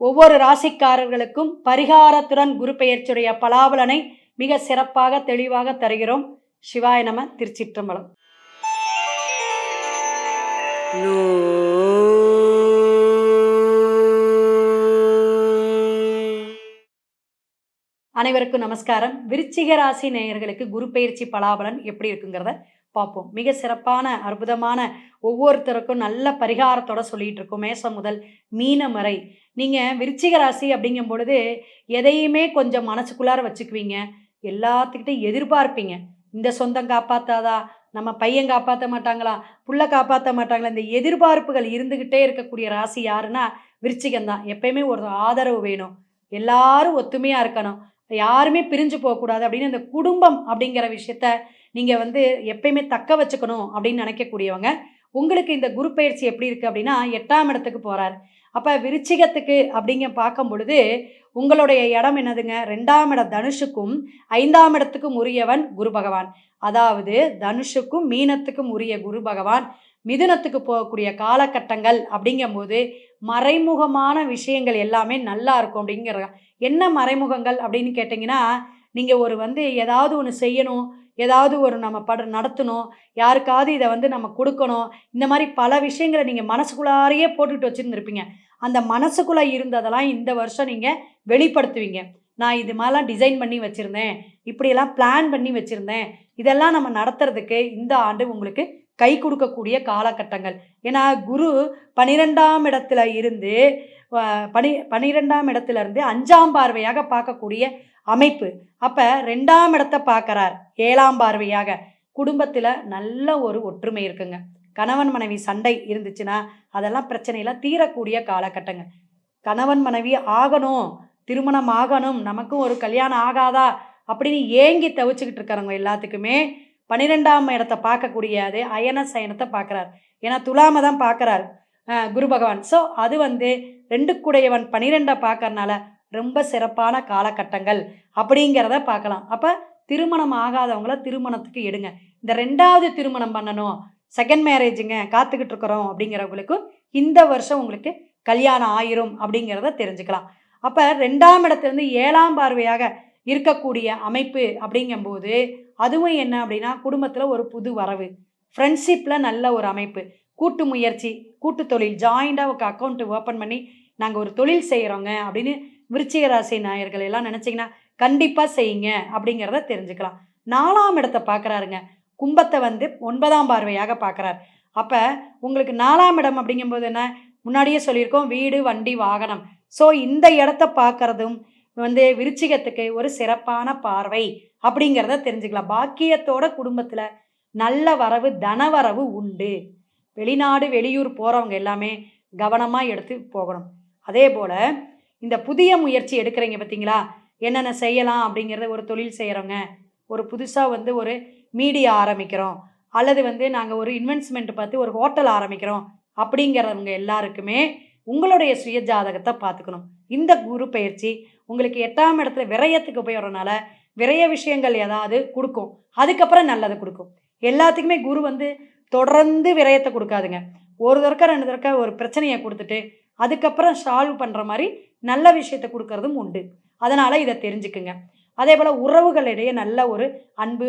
ஒவ்வொரு ராசிக்காரர்களுக்கும் பரிகாரத்துடன் குரு பெயர்ச்சியுடைய பலாபலனை மிக சிறப்பாக தெளிவாக தருகிறோம். சிவாய நம திருச்சிற்றம்பலம். அனைவருக்கும் நமஸ்காரம். விருச்சிக ராசி நேயர்களுக்கு குரு பயிற்சி பலாபலன் எப்படி இருக்குங்கிறத பார்ப்போம். மிக சிறப்பான அற்புதமான ஒவ்வொருத்தருக்கும் நல்ல பரிகாரத்தோட சொல்லிட்டு இருக்கோம். மேசம் முதல் மீன வரை நீங்கள் விருச்சிக ராசி அப்படிங்கும் பொழுது எதையுமே கொஞ்சம் மனசுக்குள்ளார வச்சுக்குவீங்க. எல்லாத்துக்கிட்டையும் எதிர்பார்ப்பீங்க. இந்த சொந்தம் காப்பாற்றாதா நம்ம பையன் காப்பாற்ற மாட்டாங்களா? புள்ள காப்பாற்ற மாட்டாங்களா? இந்த எதிர்பார்ப்புகள் இருந்துக்கிட்டே இருக்கக்கூடிய ராசி யாருன்னா விருச்சிகம் தான் எப்பயுமே ஒரு ஆதரவு வேணும். எல்லாரும் ஒத்துமையாக இருக்கணும். யாருமே பிரிஞ்சு போகக்கூடாது அப்படின்னு இந்த குடும்பம் அப்படிங்கிற விஷயத்த நீங்கள் வந்து எப்பயுமே தக்க வச்சுக்கணும் அப்படின்னு நினைக்கக்கூடியவங்க. உங்களுக்கு இந்த குரு பயிற்சி எப்படி இருக்குது அப்படின்னா எட்டாம் இடத்துக்கு போகிறார் அப்போ விருச்சிகத்துக்கு அப்படிங்க பார்க்கும் பொழுது உங்களுடைய இடம் என்னதுங்க? ரெண்டாம் இடம் தனுஷுக்கும் ஐந்தாம் இடத்துக்கும் உரியவன் குரு பகவான். அதாவது தனுஷுக்கும் மீனத்துக்கும் உரிய குரு பகவான். மிதுனத்துக்கு போகக்கூடிய காலகட்டங்கள் அப்படிங்கும்போது மறைமுகமான விஷயங்கள் எல்லாமே நல்லா இருக்கும் அப்படிங்கிற என்ன மறைமுகங்கள் அப்படின்னு கேட்டிங்கன்னா நீங்கள் ஒரு வந்து ஏதாவது ஒன்று செய்யணும் ஏதாவது ஒரு நம்ம பட நடத்தணும் யாருக்காவது இதை வந்து நம்ம கொடுக்கணும் இந்த மாதிரி பல விஷயங்களை நீங்கள் மனசுக்குள்ளாரையே போட்டுக்கிட்டு வச்சுருந்துருப்பீங்க. அந்த மனசுக்குள்ளே இருந்ததெல்லாம் இந்த வருஷம் நீங்கள் வெளிப்படுத்துவீங்க. நான் இது மாதிரிலாம் டிசைன் பண்ணி வச்சுருந்தேன். இப்படியெல்லாம் பிளான் பண்ணி வச்சுருந்தேன். இதெல்லாம் நம்ம நடத்துறதுக்கு இந்த ஆண்டு உங்களுக்கு கை கொடுக்கக்கூடிய காலகட்டங்கள். ஏன்னா குரு பனிரெண்டாம் இடத்துல இருந்து பனி பனிரெண்டாம் இடத்துல இருந்து அஞ்சாம் பார்வையாக பார்க்கக்கூடிய அமைப்பு. அப்போ ரெண்டாம் இடத்தை பார்க்குறார் ஏழாம் பார்வையாக. குடும்பத்தில் நல்ல ஒரு ஒற்றுமை இருக்குங்க. கணவன் மனைவி சண்டை இருந்துச்சுன்னா அதெல்லாம் பிரச்சனையெல்லாம் தீரக்கூடிய காலகட்டங்க. கணவன் மனைவி ஆகணும் திருமணம் ஆகணும் நமக்கும் ஒரு கல்யாணம் ஆகாதா? அப்படின்னு ஏங்கி தவிச்சுக்கிட்டு இருக்கிறவங்க எல்லாத்துக்குமே பன்னிரெண்டாம் இடத்தை பார்க்கக்கூடிய அது அயன சயனத்தை பார்க்குறார். ஏன்னா துலாம தான் பார்க்குறார் குரு பகவான். ஸோ அது வந்து ரெண்டு கூடையவன் பன்னிரெண்டை பார்க்கறனால ரொம்ப சிறப்பான காலகட்டங்கள் அப்படிங்கிறத பார்க்கலாம். அப்போ திருமணம் ஆகாதவங்கள திருமணத்துக்கு எடுங்க. இந்த ரெண்டாவது திருமணம் பண்ணணும் செகண்ட் மேரேஜுங்க காத்துக்கிட்டு இருக்கிறோம் அப்படிங்கிறவங்களுக்கும் இந்த வருஷம் உங்களுக்கு கல்யாணம் ஆயிரும் அப்படிங்கிறத தெரிஞ்சுக்கலாம். அப்போ ரெண்டாம் இடத்துலேருந்து ஏழாம் பார்வையாக இருக்கக்கூடிய அமைப்பு அப்படிங்கும்போது அதுவும் என்ன அப்படின்னா குடும்பத்தில் ஒரு புது வரவு. ஃப்ரெண்ட்ஷிப்பில் நல்ல ஒரு அமைப்பு. கூட்டு முயற்சி கூட்டு தொழில் ஜாயிண்டாக ஒரு அக்கௌண்ட்டு ஓப்பன் பண்ணி நாங்கள் ஒரு தொழில் செய்கிறோங்க அப்படின்னு விருச்சிக ராசி நாயர்கள் எல்லாம் நினச்சிங்கன்னா கண்டிப்பாக செய்யுங்க அப்படிங்கிறத தெரிஞ்சுக்கலாம். நாலாம் இடத்தை பார்க்குறாருங்க கும்பத்தை வந்து ஒன்பதாம் பார்வையாக பார்க்குறார். அப்போ உங்களுக்கு நாலாம் இடம் அப்படிங்கும்போது என்ன? முன்னாடியே சொல்லியிருக்கோம் வீடு வண்டி வாகனம். ஸோ இந்த இடத்த பார்க்குறதும் வந்து விருச்சிகத்துக்கு ஒரு சிறப்பான பார்வை அப்படிங்கிறத தெரிஞ்சுக்கலாம். பாக்கியத்தோட குடும்பத்தில் நல்ல வரவு தனவரவு உண்டு. வெளிநாடு வெளியூர் போகிறவங்க எல்லாமே கவனமாக எடுத்து போகணும். அதே போல் இந்த புதிய முயற்சி எடுக்கிறீங்க பார்த்தீங்களா என்னென்ன செய்யலாம் அப்படிங்கிறத ஒரு தொழில் செய்கிறவங்க ஒரு புதுசாக வந்து ஒரு மீடியா ஆரம்பிக்கிறோம். அல்லது வந்து நாங்கள் ஒரு இன்வெஸ்ட்மெண்ட் பார்த்து ஒரு ஹோட்டல் ஆரம்பிக்கிறோம். அப்படிங்கிறவங்க எல்லாருக்குமே உங்களுடைய சுய ஜாதகத்தை பார்த்துக்கணும். இந்த குரு பயிற்சி உங்களுக்கு எட்டாம் இடத்துல விரயத்துக்கு போயிடுறனால விரய விஷயங்கள் ஏதாவது கொடுக்கும். அதுக்கப்புறம் நல்லது கொடுக்கும். எல்லாத்துக்குமே குரு வந்து தொடர்ந்து விரயத்தை கொடுக்காதுங்க. ஒரு தடக்க ரெண்டு தடக்க ஒரு பிரச்சனையை கொடுத்துட்டு அதுக்கப்புறம் சால்வ் பண்ணுற மாதிரி நல்ல விஷயத்தை கொடுக்கறதும் உண்டு. அதனால் இதை தெரிஞ்சுக்குங்க. அதே போல் உறவுகளிடையே நல்ல ஒரு அன்பு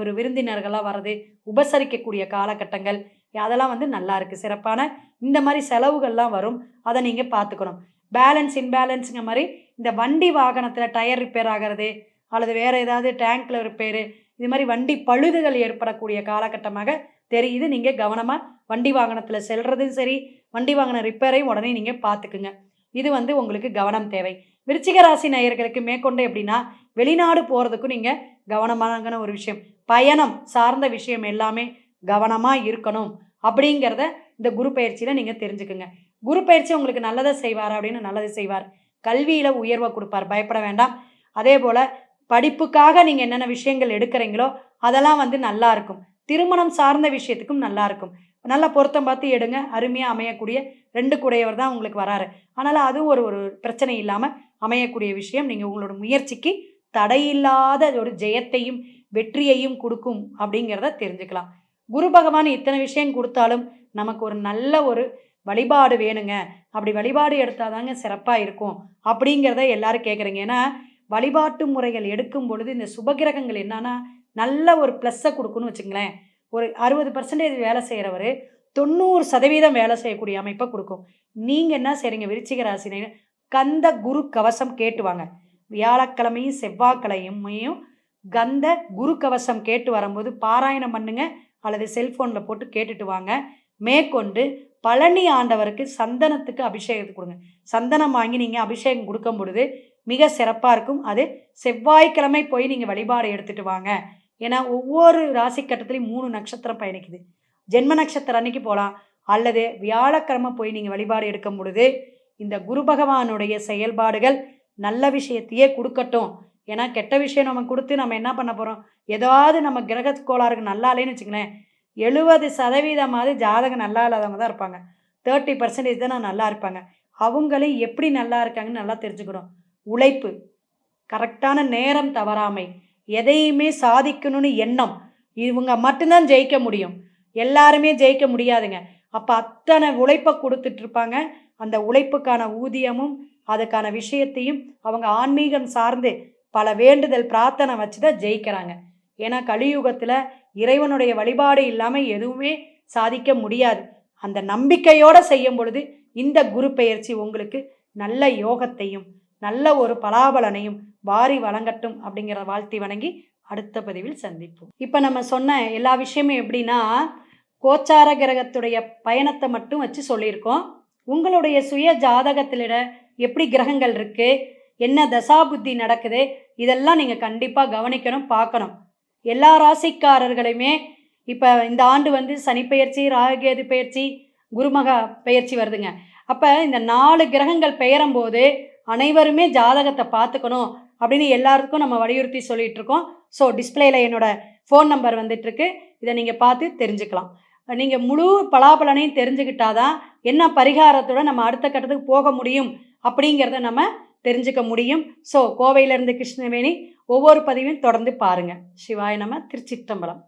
ஒரு விருந்தினர்களாக வர்றது உபசரிக்கக்கூடிய காலகட்டங்கள் அதெல்லாம் வந்து நல்லா இருக்குது சிறப்பான இந்த மாதிரி செலவுகள்லாம் வரும். அதை நீங்கள் பார்த்துக்கணும் பேலன்ஸ் இன்பேலன்ஸுங்க மாதிரி இந்த வண்டி வாகனத்தில் டயர் ரிப்பேர் ஆகிறது அல்லது வேறு ஏதாவது டேங்க்கில் ரிப்பேரு இது மாதிரி வண்டி பழுதுகள் ஏற்படக்கூடிய காலகட்டமாக தெரியுது. நீங்கள் கவனமாக வண்டி வாகனத்தில் செல்கிறதும் சரி வண்டி வாகன ரிப்பேரையும் உடனே நீங்கள் பார்த்துக்குங்க இது வந்து உங்களுக்கு கவனம் தேவை. விருச்சிக ராசி நேயர்களுக்கு மேற்கொண்டு எப்படின்னா வெளிநாடு போகிறதுக்கும் நீங்கள் கவனமான ஒரு விஷயம். பயணம் சார்ந்த விஷயம் எல்லாமே கவனமாக இருக்கணும் அப்படிங்கிறத இந்த குரு பயிற்சியில் நீங்கள் தெரிஞ்சுக்குங்க. குரு பயிற்சி உங்களுக்கு நல்லதை செய்வார் அப்படின்னு நல்லதை செய்வார். கல்வியில் உயர்வை கொடுப்பார். பயப்பட வேண்டாம். அதே போல் படிப்புக்காக நீங்கள் என்னென்ன விஷயங்கள் எடுக்கிறீங்களோ அதெல்லாம் வந்து நல்லா இருக்கும். திருமணம் சார்ந்த விஷயத்துக்கும் நல்லா இருக்கும். நல்லா பொருத்தம் பார்த்து எடுங்க. அருமையாக அமையக்கூடிய ரெண்டு கூடையவர் தான் உங்களுக்கு வராரு. அதனால் அதுவும் ஒரு ஒரு பிரச்சனை இல்லாமல் அமையக்கூடிய விஷயம். நீங்கள் உங்களோட முயற்சிக்கு தடையில்லாத ஒரு ஜெயத்தையும் வெற்றியையும் கொடுக்கும் அப்படிங்கிறத தெரிஞ்சுக்கலாம். குரு பகவான் இத்தனை விஷயம் கொடுத்தாலும் நமக்கு ஒரு நல்ல ஒரு வழிபாடு வேணுங்க. அப்படி வழிபாடு எடுத்தாதாங்க சிறப்பாக இருக்கும் அப்படிங்கிறத எல்லாரும் கேட்குறீங்க ஏன்னா வழிபாட்டு முறைகள் எடுக்கும் பொழுது இந்த சுபகிரகங்கள் என்னன்னா நல்ல ஒரு ப்ளஸ்ஸை கொடுக்குன்னு வச்சுங்களேன். ஒரு அறுபது பர்சன்டேஜ் வேலை செய்கிறவர் தொண்ணூறு சதவீதம் வேலை செய்யக்கூடிய அமைப்பை கொடுக்கும். நீங்கள் என்ன செய்கிறீங்க விருச்சிக ராசினை கந்த குரு கவசம் கேட்டு வாங்க. வியாழக்கிழமையும் செவ்வாய்க்கிழமையும் கந்த குரு கவசம் கேட்டு வரும்போது பாராயணம் பண்ணுங்க. அல்லது செல்ஃபோனில் போட்டு கேட்டுட்டு வாங்க. மேற்கொண்டு பழனி ஆண்டவருக்கு சந்தனத்துக்கு அபிஷேகத்தை கொடுங்க. சந்தனம் வாங்கி நீங்கள் அபிஷேகம் கொடுக்கும் பொழுது மிக சிறப்பாக இருக்கும். அது செவ்வாய்க்கிழமை போய் நீங்கள் வழிபாடு எடுத்துகிட்டு வாங்க. ஏன்னா ஒவ்வொரு ராசி கட்டத்துலேயும் மூணு நட்சத்திரம் பயணிக்குது. ஜென்ம நட்சத்திரம் அன்னைக்கு போகலாம் அல்லது வியாழக்கிழமை போய் நீங்கள் வழிபாடு எடுக்கும் பொழுது இந்த குரு பகவானுடைய செயல்பாடுகள் நல்ல விஷயத்தையே கொடுக்கட்டும். ஏன்னா கெட்ட விஷயம் நம்ம கொடுத்து நம்ம என்ன பண்ண போகிறோம் ஏதாவது நம்ம கிரக கோளாறுக்கு நல்லா இல்லைன்னு வச்சுங்களேன் எழுபது சதவீதமாவது ஜாதகம் நல்லா இல்லாதவங்க தான் இருப்பாங்க. தேர்ட்டி பர்சன்டேஜ் தான் நல்லா இருப்பாங்க. அவங்களையும் எப்படி நல்லா இருக்காங்கன்னு நல்லா தெரிஞ்சுக்கணும். உழைப்பு. கரெக்டான நேரம் தவறாமை. எதையுமே சாதிக்கணும்னு எண்ணம். இவங்க மட்டும்தான் ஜெயிக்க முடியும். எல்லாருமே ஜெயிக்க முடியாதுங்க. அப்போ அத்தனை உழைப்பை கொடுத்துட்டு இருப்பாங்க. அந்த உழைப்புக்கான ஊதியமும் அதுக்கான விஷயத்தையும் அவங்க ஆன்மீகம் சார்ந்து பல வேண்டுதல் பிரார்த்தனை வச்சு தான் ஜெயிக்கிறாங்க. ஏன்னா கலியுகத்தில் இறைவனுடைய வழிபாடு இல்லாமல் எதுவுமே சாதிக்க முடியாது. அந்த நம்பிக்கையோடு செய்யும் பொழுது இந்த குரு பெயர்ச்சி உங்களுக்கு நல்ல யோகத்தையும் நல்ல ஒரு பலாபலனையும் வாரி வழங்கட்டும் அப்படிங்கிற வாழ்த்தி வணங்கி அடுத்த பதிவில் சந்திப்போம். இப்போ நம்ம சொன்ன எல்லா விஷயமும் எப்படின்னா கோச்சார கிரகத்துடைய பயணத்தை மட்டும் வச்சு சொல்லியிருக்கோம். உங்களுடைய சுய ஜாதகத்திலிட எப்படி கிரகங்கள் இருக்கு என்ன தசாபுத்தி நடக்குது இதெல்லாம் நீங்கள் கண்டிப்பாக கவனிக்கணும் பார்க்கணும். எல்லா ராசிக்காரர்களுமே இப்போ இந்த ஆண்டு வந்து சனி பெயர்ச்சி ராககேது பயிற்சி குருமகா பயிற்சி வருதுங்க. அப்போ இந்த நாலு கிரகங்கள் பெயரும்போது அனைவருமே ஜாதகத்தை பார்த்துக்கணும். அப்படின்னு எல்லாருக்கும் நம்ம வலியுறுத்தி சொல்லிட்டு இருக்கோம் ஸோ டிஸ்பிளேல என்னோட ஃபோன் நம்பர் வந்துட்டுருக்கு. இதை நீங்கள் பார்த்து தெரிஞ்சுக்கலாம். நீங்கள் முழு பலாபலனையும் தெரிஞ்சுக்கிட்டாதான் என்ன பரிகாரத்தோட நம்ம அடுத்த கட்டத்துக்கு போக முடியும் அப்படிங்கிறத நம்ம தெரிஞ்சுக்க முடியும். ஸோ கோவையிலேருந்து கிருஷ்ணவேணி ஒவ்வொரு பதிவையும் தொடர்ந்து பாருங்கள் சிவாய நம்ம திருச்சிற்றம்பலம்.